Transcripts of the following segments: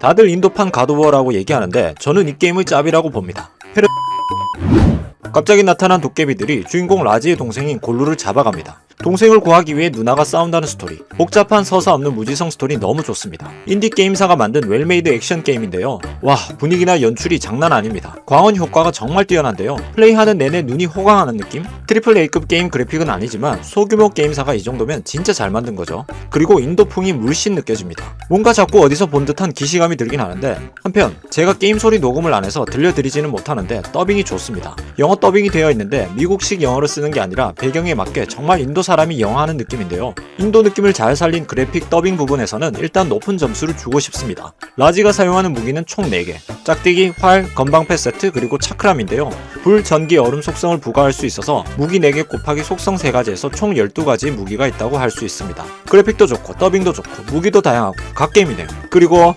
다들 인도판 가도버라고 얘기하는데 저는 이 게임을 짭이라고 봅니다. 갑자기 나타난 도깨비들이 주인공 라지의 동생인 골루를 잡아갑니다. 동생을 구하기 위해 누나가 싸운다는 스토리. 복잡한 서사 없는 무지성 스토리 너무 좋습니다. 인디 게임사가 만든 웰메이드 액션 게임인데요. 와, 분위기나 연출이 장난 아닙니다. 광원 효과가 정말 뛰어난데요. 플레이하는 내내 눈이 호강하는 느낌? 트리플 A급 게임 그래픽은 아니지만 소규모 게임사가 이 정도면 진짜 잘 만든 거죠. 그리고 인도풍이 물씬 느껴집니다. 뭔가 자꾸 어디서 본 듯한 기시감이 들긴 하는데 한편 제가 게임 소리 녹음을 안 해서 들려드리지는 못하는데 더빙이 좋습니다. 영어 더빙이 되어 있는데 미국식 영어를 쓰는 게 아니라 배경에 맞게 정말 인도 사 람이 영어하는 느낌인데요. 인도 느낌을 잘 살린 그래픽 더빙 부분에서는 일단 높은 점수를 주고 싶습니다. 라지가 사용하는 무기는 총 4개. 짝대기, 활, 건방패 세트, 그리고 차크람인데요. 불, 전기, 얼음 속성을 부과할 수 있어서 무기 4개 곱하기 속성 3가지에서 총 12가지 무기가 있다고 할 수 있습니다. 그래픽도 좋고 더빙도 좋고 무기도 다양하고 갓게임이네요. 그리고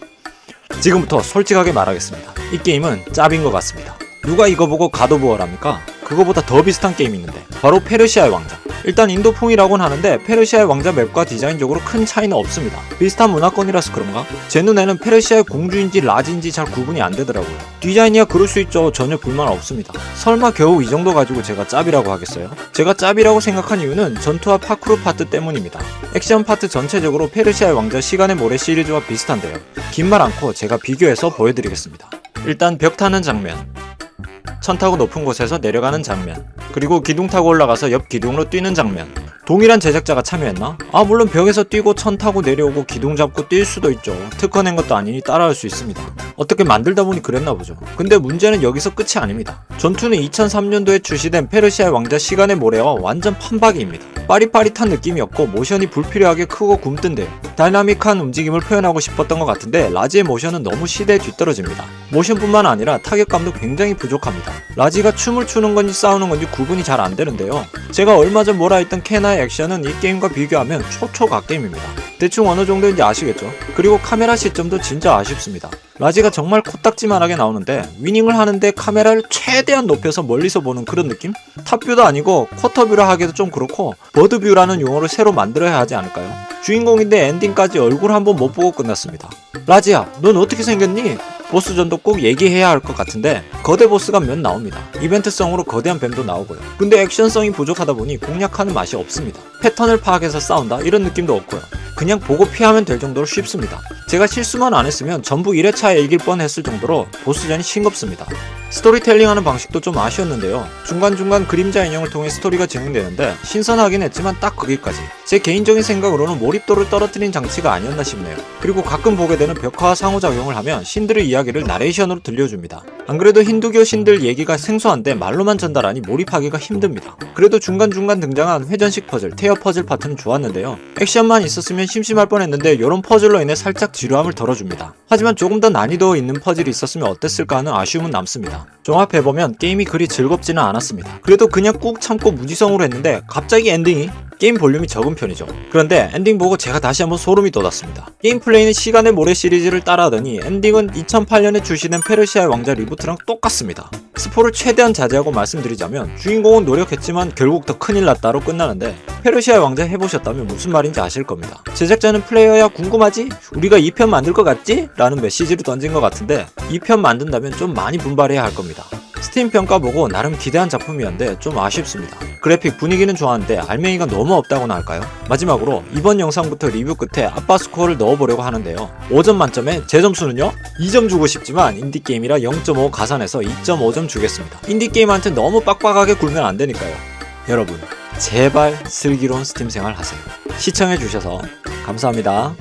지금부터 솔직하게 말하겠습니다. 이 게임은 짭인 것 같습니다. 누가 이거 보고 가도부어랍니까? 그거보다 더 비슷한 게임이 있는데 바로 페르시아의 왕자. 일단 인도풍이라고는 하는데 페르시아의 왕자 맵과 디자인적으로 큰 차이는 없습니다. 비슷한 문화권이라서 그런가? 제 눈에는 페르시아의 공주인지 라지인지 잘 구분이 안 되더라고요. 디자인이야 그럴 수 있죠. 전혀 불만 없습니다. 설마 겨우 이 정도 가지고 제가 짭이라고 하겠어요? 제가 짭이라고 생각한 이유는 전투와 파크루 파트 때문입니다. 액션 파트 전체적으로 페르시아의 왕자 시간의 모래 시리즈와 비슷한데요. 긴 말 않고 제가 비교해서 보여드리겠습니다. 일단 벽 타는 장면, 천 타고 높은 곳에서 내려가는 장면, 그리고 기둥 타고 올라가서 옆 기둥으로 뛰는 장면. 동일한 제작자가 참여했나? 아 물론 벽에서 뛰고 천 타고 내려오고 기둥 잡고 뛸 수도 있죠. 특허 낸 것도 아니니 따라할 수 있습니다. 어떻게 만들다 보니 그랬나 보죠. 근데 문제는 여기서 끝이 아닙니다. 전투는 2003년도에 출시된 페르시아의 왕자 시간의 모래와 완전 판박이입니다. 빠릿빠릿한 느낌이었고 모션이 불필요하게 크고 굼뜬데요. 다이나믹한 움직임을 표현하고 싶었던 것 같은데 라지의 모션은 너무 시대에 뒤떨어집니다. 모션뿐만 아니라 타격감도 굉장히 부족합니다. 라지가 춤을 추는 건지 싸우는 건지 구분이 잘 안 되는데요. 제가 얼마 전 뭐라 했던 케나 의 액션은 이 게임과 비교하면 초초각 게임입니다. 대충 어느 정도인지 아시겠죠? 그리고 카메라 시점도 진짜 아쉽습니다. 라지가 정말 코딱지만하게 나오는데 위닝을 하는데 카메라를 최대한 높여서 멀리서 보는 그런 느낌? 탑뷰도 아니고 쿼터뷰라 하기도 좀 그렇고 버드뷰라는 용어를 새로 만들어야 하지 않을까요? 주인공인데 엔딩까지 얼굴 한번 못 보고 끝났습니다. 라지야, 넌 어떻게 생겼니? 보스전도 꼭 얘기해야 할 것 같은데 거대 보스가 몇 나옵니다. 이벤트성으로 거대한 뱀도 나오고요. 근데 액션성이 부족하다 보니 공략하는 맛이 없습니다. 패턴을 파악해서 싸운다 이런 느낌도 없고요. 그냥 보고 피하면 될 정도로 쉽습니다. 제가 실수만 안 했으면 전부 1회차에 이길 뻔했을 정도로 보스전이 싱겁습니다. 스토리텔링 하는 방식도 좀 아쉬웠는데요. 중간중간 그림자 인형을 통해 스토리가 진행되는데 신선하긴 했지만 딱 거기까지. 제 개인적인 생각으로는 몰입도를 떨어뜨린 장치가 아니었나 싶네요. 그리고 가끔 보게 되는 벽화와 상호작용을 하면 신들의 이야기를 나레이션으로 들려줍니다. 안 그래도 힌두교 신들 얘기가 생소한데 말로만 전달하니 몰입하기가 힘듭니다. 그래도 중간중간 등장한 회전식 퍼즐, 테어 퍼즐 파트는 좋았는데요. 액션만 있었으면 심심할 뻔했는데 이런 퍼즐로 인해 살짝 지루함을 덜어줍니다. 하지만 조금 더 난이도 있는 퍼즐이 있었으면 어땠을까 하는 아쉬움은 남습니다. 종합해보면 게임이 그리 즐겁지는 않았습니다. 그래도 그냥 꾹 참고 무지성으로 했는데 갑자기 엔딩이 게임 볼륨이 적은 편이죠. 그런데 엔딩 보고 제가 다시 한번 소름이 돋았습니다. 게임 플레이는 시간의 모래 시리즈를 따라하더니 엔딩은 2008년에 출시된 페르시아의 왕자 리부트랑 똑같습니다. 스포를 최대한 자제하고 말씀드리자면 주인공은 노력했지만 결국 더 큰일 났다로 끝나는데 페르시아의 왕자 해보셨다면 무슨 말인지 아실 겁니다. 제작자는 플레이어야 궁금하지? 우리가 2편 만들 것 같지? 라는 메시지를 던진 것 같은데 2편 만든다면 좀 많이 분발해야 할 겁니다. 스팀 평가 보고 나름 기대한 작품이었는데 좀 아쉽습니다. 그래픽 분위기는 좋았는데 알맹이가 너무 없다고나 할까요? 마지막으로 이번 영상부터 리뷰 끝에 아빠 스코어를 넣어보려고 하는데요. 5점 만점에 제 점수는요? 2점 주고 싶지만 인디게임이라 0.5 가산해서 2.5점 주겠습니다. 인디게임한테 너무 빡빡하게 굴면 안 되니까요. 여러분 제발 슬기로운 스팀 생활 하세요. 시청해주셔서 감사합니다.